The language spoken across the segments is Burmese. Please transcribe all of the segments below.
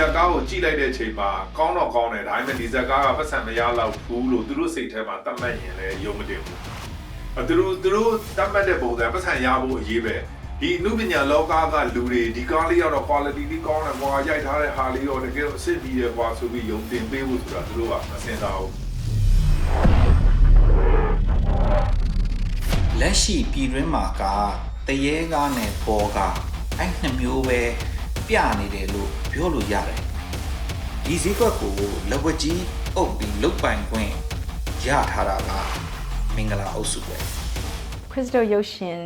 ဇက်ကားကိုကြည့်လိုက်တဲ့အချိန်မှာကောင်းတော့ကောင်းတယ်ဒါပေမဲ့ဒီဇက်ကားကပတ်စံမရတော့ဘူးလို့သူတို့စိတ်ထဲမှာသတ်မှတ်ရင်လည်းယုံမတင်ဘူးအဲသူတို့သူတို့သတ်မှတ်တဲ့ပုံစံပတ်စံရဖို့အရေးပဲဒီအမှုပညာလောကကလူတွေဒီကားလေးကတော့ quality လေးကောင်းတယ်ကွာရိုက်ထားတဲ့ဟာလေးတော့တကယ်အစ်စ်ပြီးတယ်ကွာဆိုပြီးယုံတင်ပေးဖို့ဆိုတာသူတို့ကမစင်စားဘူးလက်ရှိပြည်တွင်းမှာကတရေကားနဲ့ပေါ်ကားအဲ့နှစ်မျိုးပဲ ပြနေတယ်လို့ပြောလို့ရတယ်ဒီဈေးကွက်ကိုလက်ဝက်ကြီးအုပ်ပြီးလုတ်ပိုင်ခွင့်ရထားတာကမင်္ဂလာအုပ်စုပဲခရစ်စတိုရုပ်ရှင်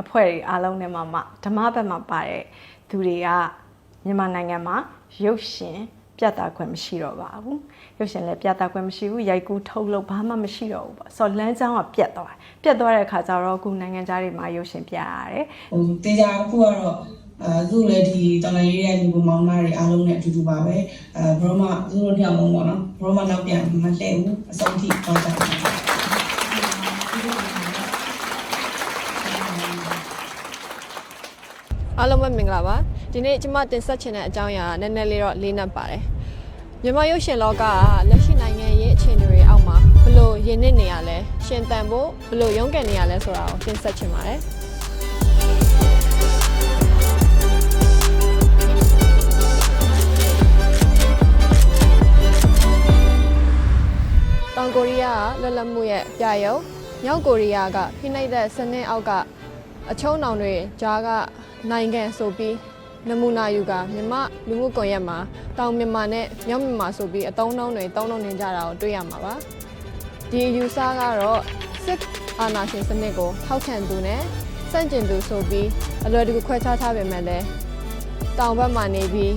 အဖွဲ့တွေအားလုံးနဲ့မှမှဓမ္မဘက်မှာပါတဲ့သူတွေကမြန်မာနိုင်ငံမှာရုပ်ရှင်ပြသခွင့်မရှိတော့ပါဘူးရုပ်ရှင်လည်းပြသခွင့်မရှိဘူးရိုက်ကူးထုတ်လုပ်ဘာမှမရှိတော့ဘူးပေါ့ဆိုတော့လမ်းကြောင်းကပြတ်သွားတယ်ပြတ်သွားတဲ့အခါကျတော့အခုနိုင်ငံသားတွေမှာရုပ်ရှင်ပြရတယ်ဟိုတေချာတစ်ခုကတော့ အဲသူ့လည်းဒီတော်လိုင်းရေးရဲ့ညီကောင်မောင်မတွေအားလုံးနဲ့အတူတူပါပဲအဲဘရောမသူတို့တယောက်လုံးပေါ့နော်ဘရောမနောက်ပြန်မလှည့်ဘူးအဆုံးထိတော့ကြတယ်အားလုံးပဲမင်္ဂလာပါဒီနေ့ကျွန်မတင်ဆက်ချင်တဲ့အကြောင်းအရာနည်းနည်းလေးတော့လေးနက်ပါတယ်မြန်မာရုပ်ရှင်လောကကလက်ရှိနိုင်ငံရေးအခြေအနေတွေအောက်မှာဘယ်လို့ရင်းနှီးနေရလဲရှင်တန်ဖို့ဘယ်လို့ရုန်းကန်နေရလဲဆိုတာကိုတင်ဆက်ချင်ပါတယ် လွတ်လပ်မှုရဲ့ပြရုပ်မြောက်ကိုရီးယားကဖိနှိပ်တဲ့စနစ်အောက်ကအချုံနောင်တွေကြားကနိုင်ငံဆိုပြီးနမူနာယူကမြမလူမှုကွန်ရက်မှာတောင်မြန်မာနဲ့မြောက်မြန်မာဆိုပြီးအတုံးနှုံးတွေတုံးနှုံးနေကြတာကိုတွေ့ရမှာပါဒီယူဆကတော့စစ်အာဏာရှင်စနစ်ကိုထောက်ခံသူနဲ့စန့်ကျင်သူဆိုပြီးအလွယ်တကူခွဲခြားထားပေမဲ့လည်းတောင်ဘက်မှာနေပြီး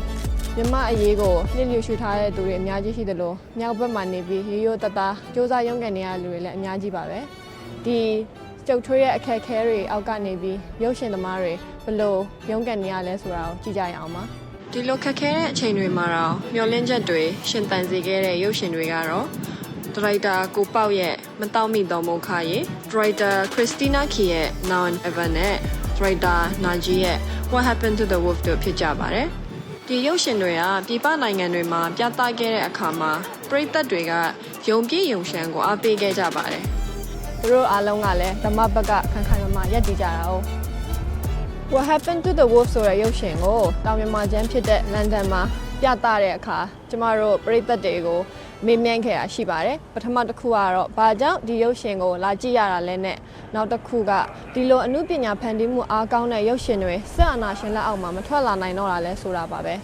မြမအရေးကိုနှိမ့်လျူရှုထားတဲ့သူတွေအများကြီးရှိသလိုမြောက်ဘက်မှာနေပြီးရိုးရိုးတသားစ조사ရုံးကန်နေရတဲ့လူတွေလည်းအများကြီးပါပဲဒီကျုပ်ထွေးရဲ့အခက်အခဲတွေအောက်ကနေပြီးရုပ်ရှင်သမားတွေဘယ်လို့ရုန်းကန်နေရလဲဆိုတာကိုကြည့်ကြရအောင်ပါဒီလိုခက်ခဲတဲ့အချိန်တွေမှာတော့မျောလင်းချက်တွေရှင်တန်စေခဲ့တဲ့ရုပ်ရှင်တွေကတော့ဒရိုက်တာကိုပေါက်ရဲ့မတောက်မိသောမုခရေဒရိုက်တာခရစ်စတီနာခီရဲ့ Now and Ever နဲ့ဒရိုက်တာနာဂျီရဲ့ What Happened to the Wolf တို့ဖြစ်ကြပါတယ် ဒီရုပ်ရှင်တွေကပြည်ပနိုင်ငံတွေမှာပြသခဲ့တဲ့အခါမှာပရိသတ်တွေကယုံပြည့်ယုံရှမ်းကိုအားပေးခဲ့ကြပါတယ်သူတို့အားလုံးကလည်းဓမ္မဘက်ကခံခံမမရက်တည်ကြတာ哦 What happened to the wolf ဆိုတဲ့ရုပ်ရှင်ကိုတောင်မြန်မာကျမ်းဖြစ်တဲ့လန်ဒန်မှာပြသတဲ့အခါကျမတို့ပရိသတ်တွေကို မေးမြန်းခဲ့တာရှိပါတယ်ပထမတစ်ခုကတော့ဘာကြောင့်ဒီရုပ်ရှင်ကိုလာကြည့်ရတာလဲနဲ့နောက်တစ်ခုကဒီလိုအမှုပညာဖန်တီးမှုအားကောင်းတဲ့ရုပ်ရှင်တွေစက်အာဏာရှင်လက်အောက်မှာမထွက်လာနိုင်တော့တာလဲဆိုတာပါပဲ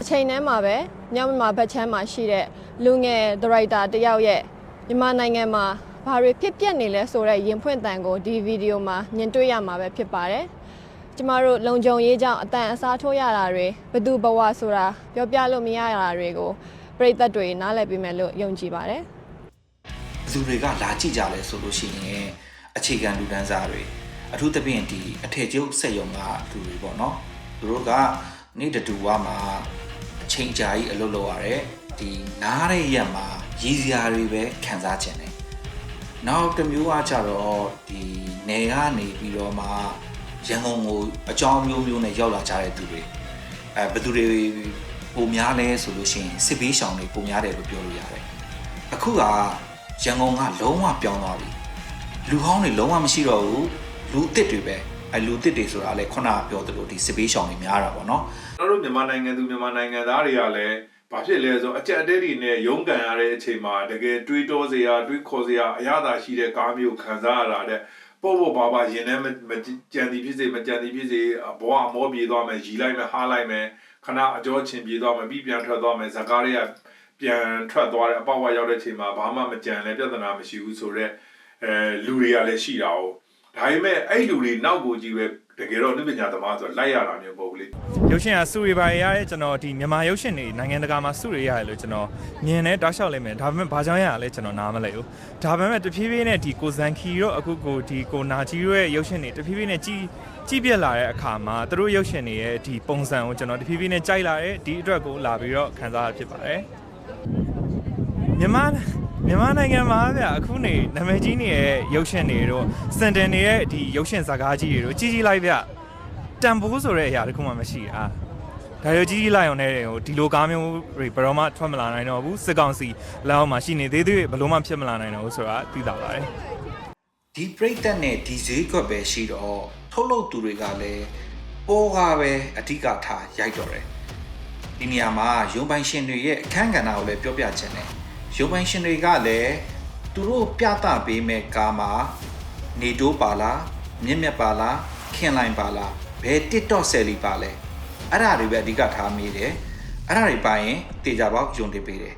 အချိန်တည်းမှာပဲညမြန်မာဘက်ချမ်းမှာရှိတဲ့လူငယ်ဒရိုက်တာတစ်ယောက်ရဲ့မြန်မာနိုင်ငံမှာဘာတွေဖြစ်ပျက်နေလဲဆိုတဲ့ရင်ဖွင့်တန်ကိုဒီဗီဒီယိုမှာမြင်တွေ့ရမှာပဲဖြစ်ပါတယ်ကျမတို့လုံခြုံရေးကြောင့်အတန်အစားထိုးရတာတွေဘယ်သူဘဝဆိုတာပြောပြလို့မရတာတွေကို ပြည်သက်တွေနားလည်ပြီးမယ်လို့ယုံကြည်ပါတယ်ဘယ်သူတွေကလာကြည့်ကြလဲဆိုလို့ရှိရင်အခြေခံလူတန်းစားတွေအထူးသဖြင့်ဒီအထည်ကျုပ်စက်ရုံကလူတွေပေါ့နော်သူတို့ကနေ့တတူဝါမှာအချိန်ကြာကြီးအလုပ်လုပ်ရတယ်ဒီနားတဲ့ရက်မှာရည်စရာတွေပဲခံစားခြင်းတယ်နောက်တစ်မျိုးကကြတော့ဒီနယ်ကနေပြီးတော့မှရန်ကုန်ကိုအကြောင်းမျိုးမျိုးနဲ့ရောက်လာကြတဲ့သူတွေအဲဘယ်သူတွေ ပုံများလဲဆိုလို့ရှိရင်စစ်ဘေးရှောင်တွေပုံများတယ်လို့ပြောလို့ရတယ်အခုကရန်ကုန်ကလုံးဝပြောင်းသွားပြီလူဟောင်းတွေလုံးဝမရှိတော့ဘူးလူအစ်စ်တွေပဲအဲလူအစ်စ်တွေဆိုတာလည်းခုနကပြောသလိုဒီစစ်ဘေးရှောင်တွေများတာပေါ့နော်ကျွန်တော်တို့မြန်မာနိုင်ငံသူမြန်မာနိုင်ငံသားတွေကလည်းဘာဖြစ်လဲဆိုတော့အကြက်အတဲတွေနဲ့ရုန်းကန်ရတဲ့အချိန်မှာတကယ်တွေးတောစရာတွေးခေါ်စရာအရသာရှိတဲ့ကားမျိုးခံစားရတာတဲ့ပေါ့ပေါ့ပါပါရင်ထဲမမကြံစီဖြစ်စေမကြံစီဖြစ်စေဘဝမောပြေသွားမယ်ရီလိုက်မယ်ဟားလိုက်မယ် ခဏအကျော်ချင်ပြေသွားမယ်ပြီးပြန်ထွက်သွားမယ်ဇကားတွေကပြန်ထွက်သွားတဲ့အပေါက်ဝရောက်တဲ့အချိန်မှာဘာမှမကြံလဲပြဿနာမရှိဘူးဆိုတော့အဲလူတွေကလည်းရှိတာ哦ဒါပေမဲ့အဲ့လူတွေနောက်ကိုကြည့်ပဲ တကယ်တော့နိပညာသမားဆိုလိုက်ရတာမျိုးမဟုတ်ဘူးလေရုပ်ရှင်ကစုရပါရရတဲ့ကျွန်တော်ဒီမြန်မာရုပ်ရှင်တွေနိုင်ငံတကာမှာစုရရတယ်လို့ကျွန်တော်မြင်နေတောက်လျှောက်လိမ့်မယ်ဒါပေမဲ့ဘာကြောင့်ရရလဲကျွန်တော်နားမလဲဘူးဒါပေမဲ့တဖြည်းဖြည်းနဲ့ဒီကိုဇန်ခီတို့အခုကိုဒီကိုနာဂျီတို့ရဲ့ရုပ်ရှင်တွေတဖြည်းဖြည်းနဲ့ကြီးကြီးပြက်လာတဲ့အခါမှာသူတို့ရုပ်ရှင်တွေရဲ့ဒီပုံစံကိုကျွန်တော်တဖြည်းဖြည်းနဲ့ကြိုက်လာတယ်ဒီအတွက်ကိုလာပြီးတော့ခံစားရဖြစ်ပါတယ်မြန်မာ မြန်မာနိုင်ငံမှာဗျအခုနေနာမည်ကြီးနေတဲ့ရုပ်ရှင်တွေတို့စန်တန်တွေရဲ့ဒီရုပ်ရှင်ဇာတ်ကားကြီးတွေတို့ကြီးကြီးလိုက်ဗျတန်ဖိုးဆိုတဲ့အရာတခုမှမရှိတာဒါရကြီးကြီးလိုက်အောင်နဲ့ဟိုဒီလိုကားမျိုးတွေဘယ်တော့မှထွက်မလာနိုင်တော့ဘူးစစ်ကောင်စီလက်အောက်မှာရှိနေသေးသေးဘယ်လိုမှဖြစ်မလာနိုင်တော့ဘူးဆိုတာသိတာပါတယ်ဒီပြိတက်နဲ့ဒီဈေးကွက်ပဲရှိတော့ထုတ်လုပ်သူတွေကလည်းပေါ်ကားပဲအဓိကထားရိုက်တော့တယ်ဒီနေရာမှာရုံပိုင်ရှင်တွေရဲ့အခန်းကဏ္ဍကိုလည်းပြောပြချင်တယ် ရုံပိုင်ရှင်တွေကလည်းသူတို့ပြသပေးမဲ့ကားမှာနေတိုးပါလားမြင့်မြတ်ပါလားခင်လိုင်ပါလားဘယ် TikTok ဆယ်လီပါလဲအဲ့ဒါတွေပဲအဓိကထားမိတယ်အဲ့ဒါတွေပါရင်တေချာပေါက်ယုံတင်ပေးတယ်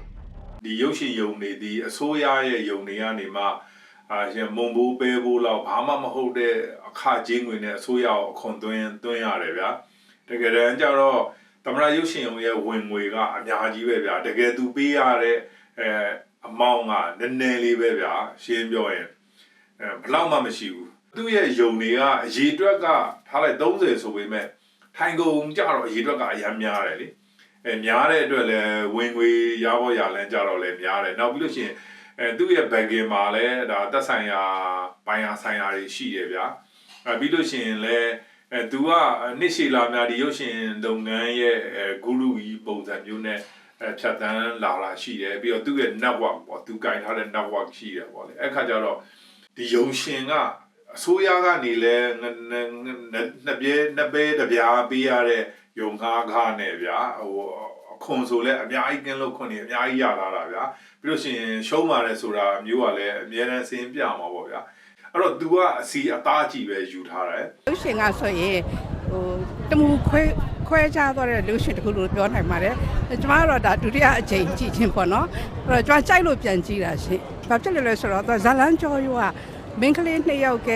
ဒီရုပ်ရှင်ယုံနေဒီအစိုးရရဲ့ယုံနေကနေမှအာရှင်မုံဘူးပဲဘူးလောက်ဘာမှမဟုတ်တဲ့အခချင်းငွေနဲ့အစိုးရကိုအခွန်သွင်းသွင်းရတယ်ဗျာတကယ်တမ်းကျတော့သမရရုပ်ရှင်ယုံရဲ့ဝင်ငွေကအများကြီးပဲဗျာတကယ်သူပေးရတဲ့ အဲအမောင်းကနည်းနည်းလေးပဲဗျာရှင်းပြောရင်အဲဘလောက်မှမရှိဘူးသူ့ရဲ့ယုံနေကအရေးအတွက်ကထားလိုက်30ဆိုပေမဲ့ထိုင်ကုန်ကြတော့အရေးအတွက်ကအများများတယ်လေအဲများတဲ့အတွက်လည်းဝင်ငွေရဖို့ရလန်းကြတော့လည်းများတယ်နောက်ပြီးလို့ရှိရင်အဲသူ့ရဲ့ backend မှာလည်းဒါသက်ဆိုင်ရာဘိုင်ယာဆိုင်ရာတွေရှိတယ်ဗျာအဲပြီးလို့ရှိရင်လည်းအဲသူကနှစ်ရှည်လာများဒီရုပ်ရှင်လုပ်ငန်းရဲ့အဲဂုရုကြီးပုံစံမျိုးနဲ့ အဲဖြတ်တန်းလာလာရှိတယ်ပြီးတော့သူ့ရဲ့ network ပေါ့သူကင်ထားတဲ့ network ရှိတယ်ပေါ့လေအဲ့ခါကျတော့ဒီရုံရှင်ကအစိုးရကနေလဲနှစ်ပြဲနှစ်ပဲတပြားပေးရတဲ့ယုံငါးခါနဲ့ဗျာဟိုအခွန်ဆိုလဲအများကြီးကင်းလို့ခွန်နေအများကြီးရလာတာဗျာပြီးလို့ရှိရင်ရှုံးပါတယ်ဆိုတာမျိုးကလည်းအများနဲ့စင်းပြမှာပေါ့ဗျာအဲ့တော့ तू ကအစီအသားကြီးပဲယူထားတယ်လူရှင်ကဆိုရင်ဟိုတမူခွဲ ခွဲခြားသွားတဲ့လူရှင်တခုလို့ပြောနိုင်ပါတယ်။ကျွန်မကတော့ဒါဒုတိယအကြိမ်ကြည့်ချင်းပေါ့နော်။အဲ့တော့ကျွန်မကြိုက်လို့ပြန်ကြည့်တာရှင်။ဘာဖြစ်လဲလဲဆိုတော့သူဇလန်းကျော်ရိုးကမင်းကလေးနှစ်ယောက်က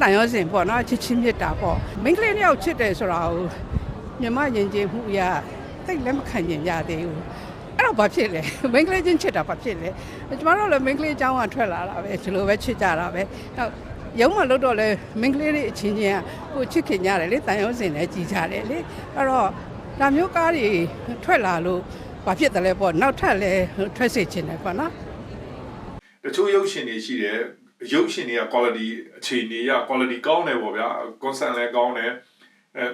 တန်ရောစင်ပေါ့နော်ချစ်ချင်းမြတ်တာပေါ့။မင်းကလေးနှစ်ယောက်ချစ်တယ်ဆိုတာကိုမြမယဉ်ကျေးမှုအရာတိတ်လက်မခံကျင်ကြသေးဘူး။အဲ့တော့ဘာဖြစ်လဲမင်းကလေးချင်းချစ်တာဘာဖြစ်လဲကျမတို့လည်းမင်းကလေးအကြောင်းကထွက်လာတာပဲဒီလိုပဲချစ်ကြတာပဲဟုတ် ရုံးမလို့တော့လဲမင်းကလေးတွေအချင်းချင်းကကိုချစ်ခင်ကြတယ်လေတန်ရုံးစင်လည်းကြည်ကြတယ်လေအဲ့တော့ဒါမျိုးကားတွေထွက်လာလို့ဘာဖြစ်တယ်လဲပေါ့နောက်ထပ်လည်းထွက်စေချင်တယ်ပေါ့နော်တချို့ရုပ်ရှင်တွေရှိတယ်ရုပ်ရှင်တွေက quality အခြေအနေက quality ကောင်းတယ်ပေါ့ဗျာ concern လည်းကောင်းတယ်အဲ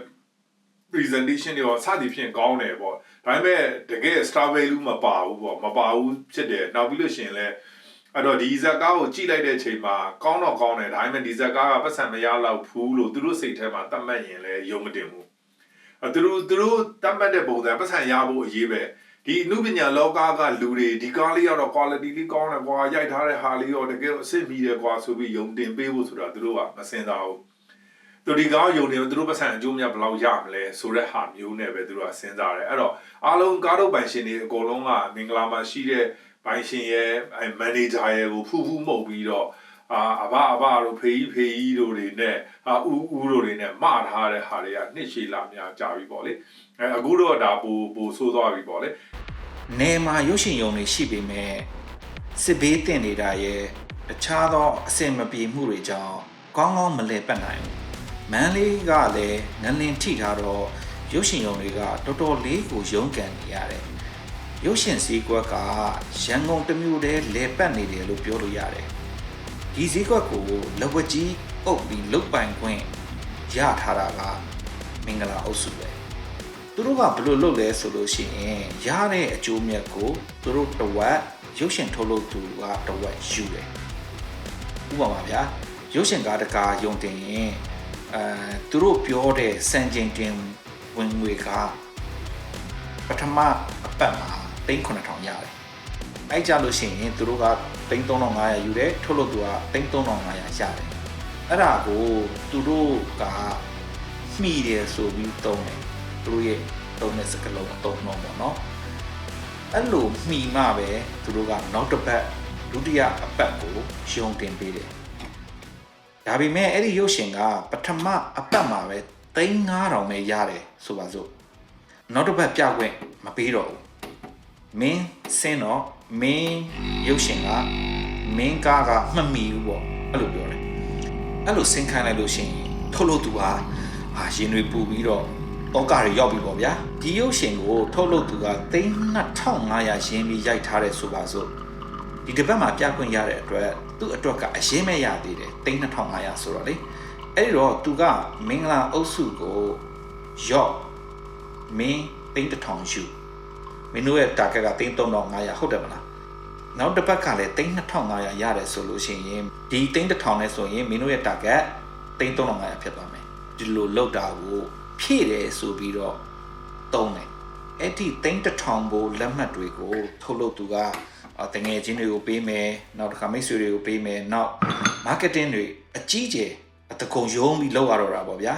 presentation တွေရောစသည်ဖြင့်ကောင်းတယ်ပေါ့ဒါပေမဲ့တကယ် star value မပါဘူးပေါ့မပါဘူးဖြစ်တယ်နောက်ပြီးလို့ရှိရင်လည်း အဲ့တော့ဒီဇက်ကားကိုကြည့်လိုက်တဲ့အချိန်မှာကောင်းတော့ကောင်းတယ်ဒါပေမဲ့ဒီဇက်ကားကပတ်စံမရတော့ဘူးလို့သူတို့စိတ်ထဲမှာတတ်မှတ်ရင်လည်းယုံမတင်ဘူးအဲသူတို့သူတို့တတ်မှတ်တဲ့ပုံစံပတ်စံရဖို့အရေးပဲဒီအမှုပညာလောကကလူတွေဒီကားလေးကတော့ quality လေးကောင်းတယ်ကွာရိုက်ထားတဲ့ဟာလေးရောတကယ်အဆင့်မီတယ်ကွာဆိုပြီးယုံတင်ပေးဖို့ဆိုတာသူတို့ကမစင်စားဘူးသူဒီကောင်းယုံနေသူတို့ပတ်စံအကျိုးမြတ်ဘယ်လောက်ရမလဲဆိုတဲ့ဟာမျိုးနဲ့ပဲသူတို့ကစဉ်းစားတယ်အဲ့တော့အားလုံးကားတော့ပိုင်ရှင်တွေအကုန်လုံးကမင်္ဂလာမှာရှိတဲ့ ပိုင်ရှင်ရဲ့အဲမန်နေဂျာရဲ့ကိုဖူးဖူးမှုတ်ပြီးတော့အာအဘအဘတို့ဖေးကြီးဖေးကြီးတို့တွေနဲ့အာဦးဦးတို့တွေနဲ့မှားထားတဲ့ဟာတွေကနှစ်ရှည်လာများကြာပြီပေါ့လေအဲအခုတော့ဒါပိုပိုဆိုးသွားပြီပေါ့လေနေမှာရုပ်ရှင်ယုံတွေရှိပေမဲ့စစ်ဘေးတင်နေတာရဲ့တခြားသောအဆင်မပြေမှုတွေကြောင့်ကောင်းကောင်းမလဲပတ်နိုင်ဘူးမန်းလေးကလည်းငလင်ထိထားတော့ရုပ်ရှင်ယုံတွေကတော်တော်လေးကိုရုန်းကန်နေရတယ် ရုပ်ရှင်စည်းကွက်ကရန်ကုန်တစ်မျိုးတည်းလဲပတ်နေတယ်လို့ပြောလို့ရတယ်ဒီစည်းကွက်ကိုလက်ဝက်ကြီးအုပ်ပြီးလုတ်ပိုင်ခွင့်ရထားတာကမင်္ဂလာအုပ်စုပဲသူတို့ကဘယ်လိုလုပ်လဲဆိုလို့ရှိရင်ရတဲ့အကျိုးမြတ်ကိုသူတို့တဝက်ရုပ်ရှင်ထုတ်လုပ်သူကတဝက်ယူတယ်ဥပမာဗျာရုပ်ရှင်ကားတကာယုံတင်ရင်အဲသူတို့ပြောတဲ့စံချိန်တင်ဝင်ငွေကပထမအပတ်မှာ 3900ရတယ်အဲ့ကြလို့ရှိရင်သူတို့က3500ယူတယ်ထုတ်လုပ်သူက3500ရတယ်အဲ့ဒါကိုသူတို့ကမှီတယ်ဆိုပြီးသုံးတယ်သူတို့ရဲ့သုံးတဲ့စကလုံးအသုံးနှုန်းပေါ့နော်အဲ့လိုမှီမှပဲသူတို့ကနောက်တစ်ပတ်ဒုတိယအပတ်ကိုရှုံတင်ပေးတယ်ဒါပေမဲ့အဲ့ဒီရုပ်ရှင်ကပထမအပတ်မှာပဲ3500ပဲရတယ်ဆိုပါစို့နောက်တစ်ပတ်ပြခွင့်မပေးတော့ဘူး မင်းစင်းတော့မင်းရုပ်ရှင်ကမင်းကားကမမီဘူးပေါ့အဲ့လိုပြောတယ်အဲ့လိုစင်ခံလိုက်လို့ရှိရင်ထုတ်လို့သူဟာဟာရင်တွေပူပြီးတော့တောကတွေရောက်ပြီပေါ့ဗျာဒီရုပ်ရှင်ကိုထုတ်လုပ်သူက3500ရင်းပြီးရိုက်ထားတယ်ဆိုပါစို့ဒီတစ်ပတ်မှာပြခွင့်ရတဲ့အတွက်သူ့အတွက်ကအရင်မဲ့ရသေးတယ်3500ဆိုတော့လေအဲ့ဒီတော့သူကမင်္ဂလာအုပ်စုကိုရော့မင်းသိန်းတစ်ထောင်ယူ မင်းတို့ရဲ့ target ကသိန်း3500ဟုတ်တယ်မလားနောက်တစ်ပတ်ကလည်းသိန်း2500ရတယ်ဆိုလို့ရှိရင်ဒီသိန်းတစ်ထောင်နဲ့ဆိုရင်မင်းတို့ရဲ့ target သိန်း3500ဖြစ်သွားမယ်ဒီလိုလောက်တာကိုဖြည့်တယ်ဆိုပြီးတော့တုံးတယ်အဲ့ဒီသိန်းတစ်ထောင်ဘိုးလက်မှတ်တွေကိုထုတ်လုပ်သူကအာတငယ်ချင်းတွေကိုပေးမယ်နောက်တစ်ခါမိတ်ဆွေတွေကိုပေးမယ်နောက် marketing တွေအကြီးကျယ်အတကုံယုံပြီးလောက်ရတော့တာပေါ့ဗျာ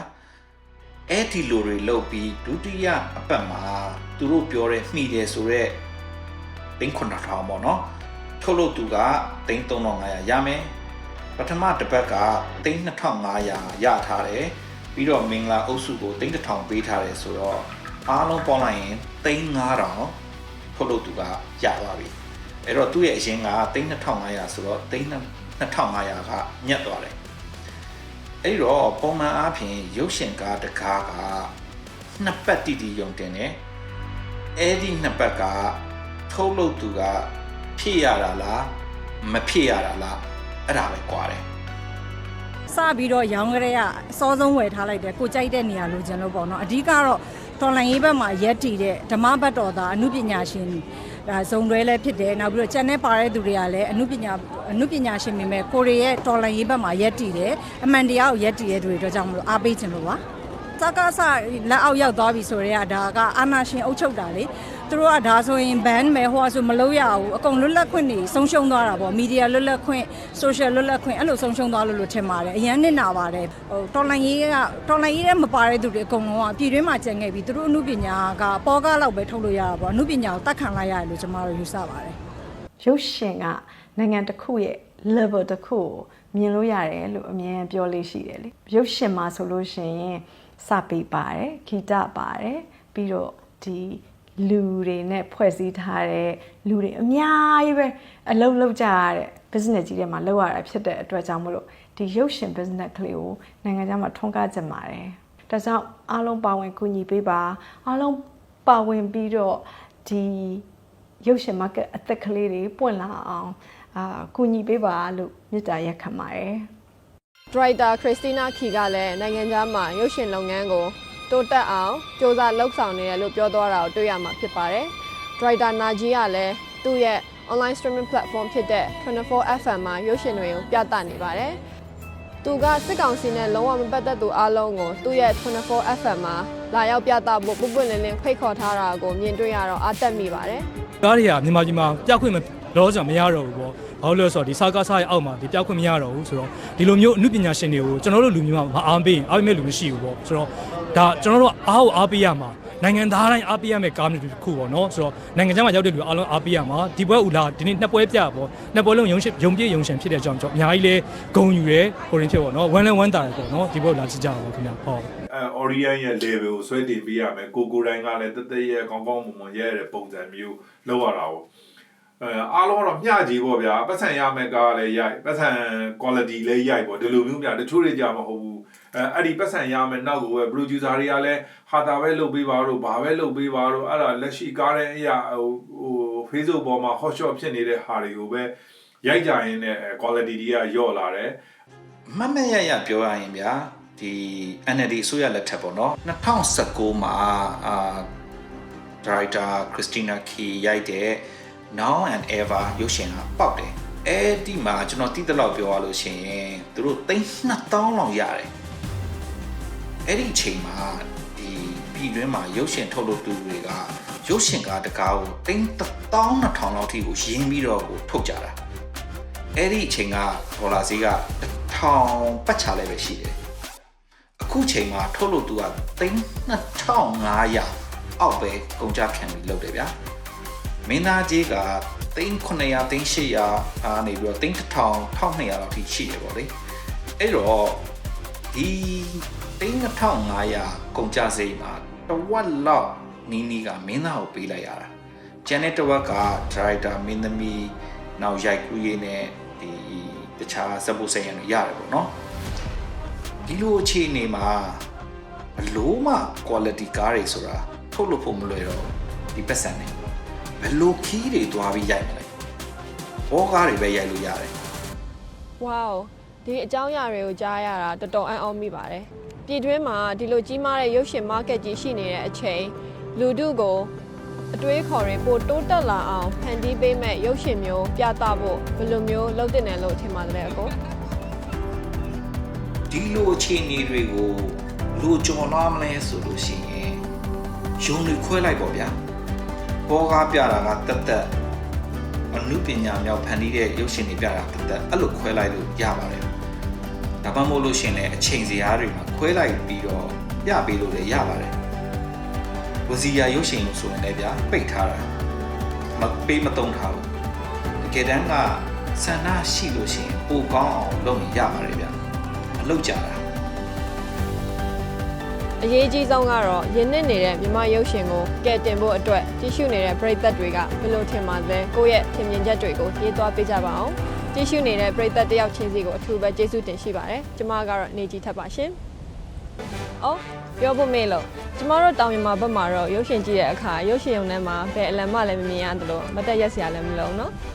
အဲ့ဒီလိုတွေလုပ်ပြီးဒုတိယအပတ်မှာသူတို့ပြောတဲ့မှီတယ်ဆိုတော့သိန်း9000ပေါ့နော်ထုတ်လို့သူကသိန်း3500ရမယ်ပထမတစ်ပတ်ကသိန်း2500ရထားတယ်ပြီးတော့မင်္ဂလာအုပ်စုကိုသိန်း1000ပေးထားတယ်ဆိုတော့အားလုံးပေါင်းလိုက်ရင်သိန်း9000ထုတ်လို့သူကရသွားပြီအဲ့တော့သူ့ရဲ့အရင်ကသိန်း2500ဆိုတော့သိန်း2500ကညက်သွားတယ် အဲ့တော့ပုံမှန်အားဖြင့်ရုပ်ရှင်ကားတစ်ကားကနှစ်ပတ်တိတိယုံတင်တယ်အဲ့ဒီနှစ်ပတ်ကထုတ်လုပ်သူကဖြည့်ရတာလားမဖြည့်ရတာလားအဲ့ဒါပဲကွာတယ်စပြီးတော့ရောင်းကြရအစောဆုံးဝယ်ထားလိုက်တယ်ကိုကြိုက်တဲ့နေရာလိုချင်လို့ပေါ့နော်အဓိကတော့တော်လိုင်းရေးဘက်မှာရက်တည်တဲ့ဓမ္မဘတ်တော်သားအမှုပညာရှင် ဒါဇုံတွဲလည်းဖြစ်တယ်နောက်ပြီးတော့ကျန်တဲ့ပါတဲ့သူတွေကလည်းအမှုပညာအမှုပညာရှင်တွေမဲ့ကိုရီရဲ့တော်လိုင်းရေးဘက်မှာရက်တည်တယ်အမှန်တရားကိုရက်တည်တဲ့သူတွေအတွက်ကြောင့်မလို့အားပေးခြင်းလို့ပါစကားစလက်အောက်ရောက်သွားပြီဆိုတော့ဒါကအာနာရှင်အုပ်ချုပ်တာလေ သူတို့ကဒါဆိုရင် ban မယ်ဟိုကဆိုမလုပ်ရဘူးအကုန်လွတ်လပ်ခွင့်တွေဆုံးရှုံးသွားတာပေါ့မီဒီယာလွတ်လပ်ခွင့် social လွတ်လပ်ခွင့်အဲ့လိုဆုံးရှုံးသွားလို့လို့ထင်ပါတယ်အရန်နစ်နာပါတယ်ဟိုတော်လိုင်းရေးကတော်လိုင်းရေးထဲမပါတဲ့သူတွေအကုန်လုံးကပြည်တွင်းမှာကျန်ခဲ့ပြီးသူတို့အမှုပညာကပေါ်ကားလောက်ပဲထုတ်လို့ရတာပေါ့အမှုပညာကိုတတ်ခံလိုက်ရတယ်လို့ကျွန်တော်တို့ယူဆပါတယ်ရုပ်ရှင်ကနိုင်ငံတစ်ခုရဲ့ level တစ်ခုကိုမြင်လို့ရတယ်လို့အမြင်ပြောလေးရှိတယ်လေရုပ်ရှင်မှာဆိုလို့ရှိရင်စပေပါတယ်ဂီတပါတယ်ပြီးတော့ဒီ လူတွေနဲ့ဖွဲ့စည်းထားတဲ့လူတွေအများကြီးပဲအလုပ်လုပ်ကြရတဲ့ business ကြီးတွေမှာလုပ်ရတာဖြစ်တဲ့အတွက်ကြောင့်မလို့ဒီရုပ်ရှင် business ကလေးကိုနိုင်ငံခြားမှာထွန်းကားကြပါတယ်ဒါကြောင့်အားလုံးပါဝင်ကူညီပေးပါအားလုံးပါဝင်ပြီးတော့ဒီရုပ်ရှင် market အသက်ကလေးတွေပွင့်လာအောင်အာကူညီပေးပါလို့မေတ္တာရက်ခံပါတယ်ဒရိုက်တာခရစ်စတီနာခီကလည်းနိုင်ငံခြားမှာရုပ်ရှင်လုပ်ငန်းကို တိုးတက်အောင်စ조사လှုပ်ဆောင်နေတယ်လို့ပြောသွားတာကိုတွေ့ရမှာဖြစ်ပါတယ်။ဒရိုက်တာနာဂျီကလည်းသူ့ရဲ့ online streaming platform ဖြစ်တဲ့ 24FM မှာရုပ်ရှင်တွေကိုပြသနေပါတယ်။သူကစစ်ကောင်စီနဲ့လုံးဝမပတ်သက်သူအလုံးကိုသူ့ရဲ့ 24FM မှာလာရောက်ပြသဖို့ပုပ်ပွင့်လင်းလင်းဖိတ်ခေါ်ထားတာကိုမြင်တွေ့ရတော့အားတက်မိပါတယ်။ကားတွေကမြန်မာပြည်မှာပြခွင့်မလောကြောင်မရတော့ဘူးပေါ့ဘာလို့လဲဆိုတော့ဒီစားကားစားရဲ့အောက်မှာဒီပြခွင့်မရတော့ဘူးဆိုတော့ဒီလိုမျိုးအမှုပညာရှင်တွေကိုကျွန်တော်တို့လူမျိုးမှာမအားပေးရင်အားပေးမဲ့လူမရှိဘူးပေါ့ဆိုတော့ ဒါကျွန်တော်တို့အားကိုအားပေးရမှာနိုင်ငံသားတိုင်းအားပေးရမယ့်ကားမျိုးတစ်ခုပေါ့နော်ဆိုတော့နိုင်ငံခြားမှာရောက်တဲ့လူအားလုံးအားပေးရမှာဒီပွဲဦးလာဒီနေ့နှစ်ပွဲပြပေါ့နှစ်ပွဲလုံးရုံရှင်ရုံပြည့်ရုံရှင်ဖြစ်တဲ့အကြောင်းကျွန်တော်အများကြီးလဲဂုံယူရဲဟိုရင်ဖြစ်ပေါ့နော်ဝမ်းလဲဝမ်းတာတယ်ပေါ့နော်ဒီပွဲကိုလာကြည့်ကြပါဦးခင်ဗျဟုတ်အဲ Orion ရဲ့ level ကိုဆွဲတင်ပေးရမယ်ကိုကိုတိုင်းကလည်းတသက်ရဲ့ကောင်းကောင်းမွန်မွန်ရဲရတဲ့ပုံစံမျိုးလောက်ရတာပေါ့ အဲအားလုံးကတော့မျှကြီးပေါ့ဗျာပတ်စံရမယ်ကားလည်းရိုက်ပတ်စံ quality လည်းရိုက်ပေါ့ဒီလိုမျိုးဗျာတချို့တွေကြာမဟုတ်ဘူးအဲအဲ့ဒီပတ်စံရမယ်နောက်ကိုပဲ producer တွေကလည်းဟာတာပဲလုပ်ပေးပါတော့ဘာပဲလုပ်ပေးပါတော့အဲ့ဒါလက်ရှိကားတဲ့အရာဟိုဟို Facebook ပေါ်မှာ hot shot ဖြစ်နေတဲ့ဟာတွေကိုပဲရိုက်ကြရင်းနဲ့ quality တွေကယော့လာတယ်မတ်မတ်ရရပြောရရင်ဗျာဒီ NLD အစိုးရလက်ထက်ပေါ့နော်2019မှာအာဒါရိုက်တာခရစ်စတီနာခီရိုက်တဲ့ Now and Ever ရုပ်ရှင်ကပေါက်တယ်အဲ့ဒီမှာကျွန်တော်တိတိလောက်ပြောရလို့ရှိရင်သူတို့သိန်း2000လောက်ရတယ်အဲ့ဒီအချိန်မှာဒီပြည်တွင်းမှာရုပ်ရှင်ထုတ်လုပ်သူတွေကရုပ်ရှင်ကားတကားကိုသိန်း12000လောက်ထိကိုရင်းပြီးတော့ကိုထုတ်ကြတာအဲ့ဒီအချိန်ကဒေါ်လာဈေးက1000ပတ်ချလည်းပဲရှိတယ်အခုချိန်မှာထုတ်လို့သူက3500အောက်ပဲကုန်ကြခံပြီးလုပ်တယ်ဗျာ မင်းသားကြီးက3900 3800အားနေပြီးတော့3000 1200လောက်ထိရှိတယ်ပေါ့လေအဲ့တော့ဒီ3500ကုန်ကြစိမ်းမှာတစ်ဝက်လောက်နီးနီးကမင်းသားကိုပေးလိုက်ရတာကျန်တဲ့တစ်ဝက်ကဒရိုက်တာမင်းသမီးနောက်ရိုက်ကူးရေးနဲ့ဒီတခြားစပုတ်ဆိုင်ရံတွေရတယ်ပေါ့နော်ဒီလိုအခြေအနေမှာဘလို့မှ quality ကားတွေဆိုတာထုတ်လို့ဖို့မလွယ်တော့ဘူးဒီပတ်စံနေ ဘလို့ခီးတွေသွားပြီးရိုက်မလဲဘောကားတွေပဲရိုက်လို့ရတယ် wow ဒီအကြောင်းအရာတွေကိုကြားရတာတော်တော်အံ့ဩမိပါတယ်ပြည်တွင်းမှာဒီလိုကြီးမားတဲ့ရုပ်ရှင် market ကြီးရှိနေတဲ့အချိန်လူထုကိုအတွေးခေါ်ရင်ပိုတိုးတက်လာအောင်ဖန်တီးပေးမဲ့ရုပ်ရှင်မျိုးပြသဖို့ဘယ်လိုမျိုးလုပ်တင်တယ်လို့ထင်ပါတယ်အကိုဒီလိုအခြေအနေတွေကိုလိုကြော်လာမလဲဆိုလို့ရှိရင်ယုံတွေခွဲလိုက်ပေါ့ဗျာ ပေါ်ကားပြတာကတက်တက်အနုပညာမြောက်ဖန်တီးတဲ့ရုပ်ရှင်တွေပြတာတက်တက်အဲ့လိုခွဲလိုက်လို့ရပါတယ်ဒါမှမဟုတ်လို့ရှိရင်လည်းအချိန်စရာတွေမှာခွဲလိုက်ပြီးတော့ပြပေးလို့လည်းရပါတယ်ဝစီယာရုပ်ရှင်လို့ဆိုရင်လည်းဗျာပိတ်ထားတာမပေးမတုံးထားဘူးတကယ်တမ်းကဆန္ဒရှိလို့ရှိရင်ပိုကောင်းအောင်လုပ်ရင်ရပါတယ်ဗျာမလုပ်ကြတာ အရေးကြီးဆုံးကတော့ရင်းနှီးနေတဲ့မြမရုပ်ရှင်ကိုကဲတင်ဖို့အတွက်ကြည့်ရှုနေတဲ့ပရိသတ်တွေကဘယ်လိုထင်ပါလဲကိုယ့်ရဲ့ထင်မြင်ချက်တွေကိုရေးသွားပေးကြပါအောင်ကြည့်ရှုနေတဲ့ပရိသတ်တယောက်ချင်းစီကိုအထူးပဲကျေးဇူးတင်ရှိပါတယ်ကျွန်မကတော့နေကြီးထပ်ပါရှင်။အော်ပြောဖို့မေ့လို့ကျမတို့တောင်မြန်မာဘက်မှာတော့ရုပ်ရှင်ကြည့်တဲ့အခါရုပ်ရှင်ရုံထဲမှာဘယ်အလံမှလည်းမမြင်ရသလိုမတက်ရက်စရာလည်းမလုံနော်။